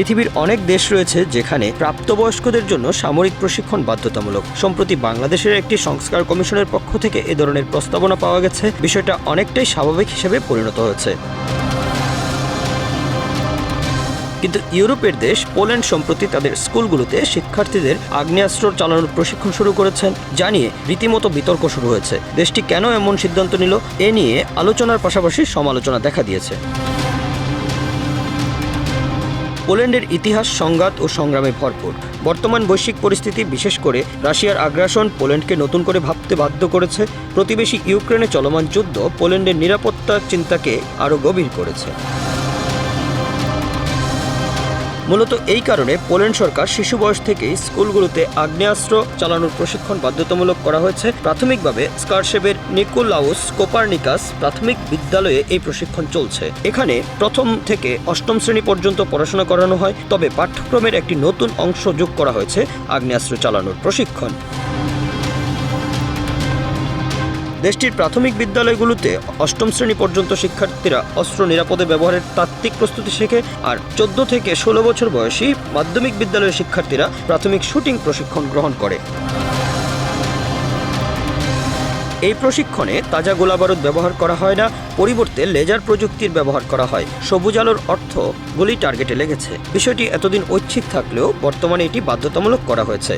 পৃথিবীর অনেক দেশ রয়েছে যেখানে প্রাপ্তবয়স্কদের জন্য সামরিক প্রশিক্ষণ বাধ্যতামূলক। সম্প্রতি বাংলাদেশের একটি সংস্কার কমিশনের পক্ষ থেকে এ ধরনের প্রস্তাবনা পাওয়া গেছে। বিষয়টা অনেকটাই স্বাভাবিক হিসেবে পরিণত হয়েছে। কিন্তু ইউরোপের দেশ পোল্যান্ড সম্প্রতি তাদের স্কুলগুলোতে শিক্ষার্থীদের আগ্নেয়াস্ত্র চালানোর প্রশিক্ষণ শুরু করেছেন জানিয়ে রীতিমতো বিতর্ক শুরু হয়েছে। দেশটি কেন এমন সিদ্ধান্ত নিল, এ নিয়ে আলোচনার পাশাপাশি সমালোচনা দেখা দিয়েছে। পোল্যান্ডের ইতিহাস, সংঘাত ও সংগ্রামে ভরপুর। বর্তমান বৈশ্বিক পরিস্থিতি, বিশেষ করে রাশিয়ার আগ্রাসন, পোল্যান্ডকে নতুন করে ভাবতে বাধ্য করেছে। প্রতিবেশী ইউক্রেনে চলমান যুদ্ধ পোল্যান্ডের নিরাপত্তার চিন্তাকে আরও গভীর করেছে। মূলত এই কারণে পোল্যান্ড সরকার শিশু বয়স থেকেই স্কুলগুলোতে আগ্নেয়াস্ত্র চালানোর প্রশিক্ষণ বাধ্যতামূলক করা হয়েছে। প্রাথমিকভাবে স্কারশেবের নিকোলাউস কোপারনিকাস প্রাথমিক বিদ্যালয়ে এই প্রশিক্ষণ চলছে। এখানে প্রথম থেকে অষ্টম শ্রেণি পর্যন্ত পড়াশোনা করানো হয়, তবে পাঠ্যক্রমের একটি নতুন অংশ যোগ করা হয়েছে আগ্নেয়াস্ত্র চালানোর প্রশিক্ষণ। দেশটির প্রাথমিক বিদ্যালয়গুলোতে অষ্টম শ্রেণি পর্যন্ত শিক্ষার্থীরা অস্ত্র নিরাপদে ব্যবহারের তাত্ত্বিক প্রস্তুতি শেখে আর চোদ্দ থেকে ষোলো বছর বয়সী মাধ্যমিক বিদ্যালয়ের শিক্ষার্থীরা প্রাথমিক শুটিং প্রশিক্ষণ গ্রহণ করে। এই প্রশিক্ষণে তাজা গোলাবারুদ ব্যবহার করা হয় না, পরিবর্তে লেজার প্রযুক্তির ব্যবহার করা হয়। সবুজ আলোর অর্থ গুলি টার্গেটে লেগেছে। বিষয়টি এতদিন ঐচ্ছিক থাকলেও বর্তমানে এটি বাধ্যতামূলক করা হয়েছে।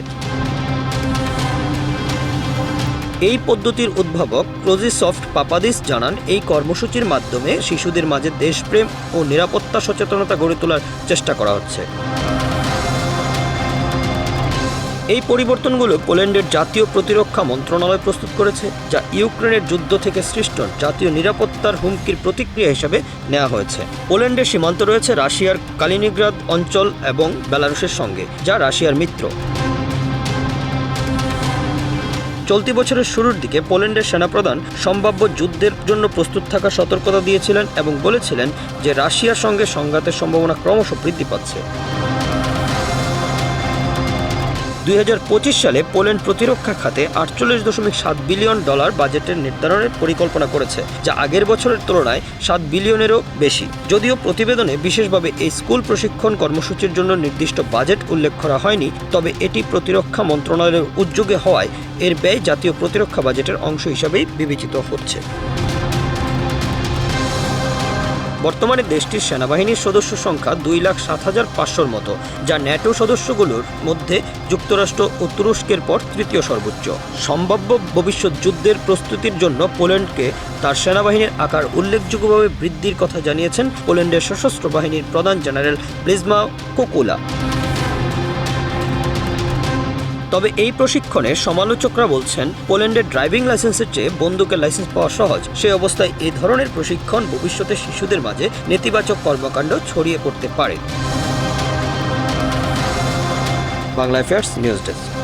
এই পদ্ধতির উদ্ভাবক ক্লোজিসফট পাপাদিস জানান, এই কর্মসূচির মাধ্যমে শিশুদের মাঝে দেশপ্রেম ও নিরাপত্তা সচেতনতা গড়ে তোলার চেষ্টা করা হচ্ছে। এই পরিবর্তনগুলো পোল্যান্ডের জাতীয় প্রতিরক্ষা মন্ত্রণালয় প্রস্তুত করেছে, যা ইউক্রেনের যুদ্ধ থেকে সৃষ্ট জাতীয় নিরাপত্তার হুমকির প্রতিক্রিয়া হিসেবে নেওয়া হয়েছে। পোল্যান্ডের সীমান্ত রয়েছে রাশিয়ার কালিনিগ্রাদ অঞ্চল এবং বেলারুশের সঙ্গে, যা রাশিয়ার মিত্র। চলতি বছরের শুরুর দিকে পোল্যান্ডের সেনাপ্রধান সম্ভাব্য যুদ্ধের জন্য প্রস্তুত থাকা সতর্কতা দিয়েছিলেন এবং বলেছিলেন যে রাশিয়ার সঙ্গে সংঘাতের সম্ভাবনা ক্রমশ বৃদ্ধি পাচ্ছে। দুই হাজার পঁচিশ সালে পোল্যান্ড প্রতিরক্ষা খাতে আটচল্লিশ দশমিক সাত বিলিয়ন ডলার বাজেটের নির্ধারণের পরিকল্পনা করেছে, যা আগের বছরের তুলনায় সাত বিলিয়নেরও বেশি। যদিও প্রতিবেদনে বিশেষভাবে এই স্কুল প্রশিক্ষণ কর্মসূচির জন্য নির্দিষ্ট বাজেট উল্লেখ করা হয়নি, তবে এটি প্রতিরক্ষা মন্ত্রণালয়ের উদ্যোগে হওয়ায় এর ব্যয় জাতীয় প্রতিরক্ষা বাজেটের অংশ হিসাবেই বিবেচিত হচ্ছে। বর্তমানে দেশটির সেনাবাহিনীর সদস্য সংখ্যা দুই লাখ সাত হাজার পাঁচশোর মতো, যা ন্যাটো সদস্যগুলোর মধ্যে যুক্তরাষ্ট্র ও তুরস্কের পর তৃতীয় সর্বোচ্চ। সম্ভাব্য ভবিষ্যৎ যুদ্ধের প্রস্তুতির জন্য পোল্যান্ডকে তার সেনাবাহিনীর আকার উল্লেখযোগ্যভাবে বৃদ্ধির কথা জানিয়েছেন পোল্যান্ডের সশস্ত্র বাহিনীর প্রধান জেনারেল ব্লিজমা কোকুলা। তবে এই প্রশিক্ষণে সমালোচকরা বলছেন পোল্যান্ডের ড্রাইভিং লাইসেন্সের চেয়ে বন্দুকের লাইসেন্স পাওয়া সহজ। সে অবস্থায় এ ধরনের প্রশিক্ষণ ভবিষ্যতে শিশুদের মাঝে নেতিবাচক কর্মকাণ্ড ছড়িয়ে পড়তে পারে। Bangla affairs news desk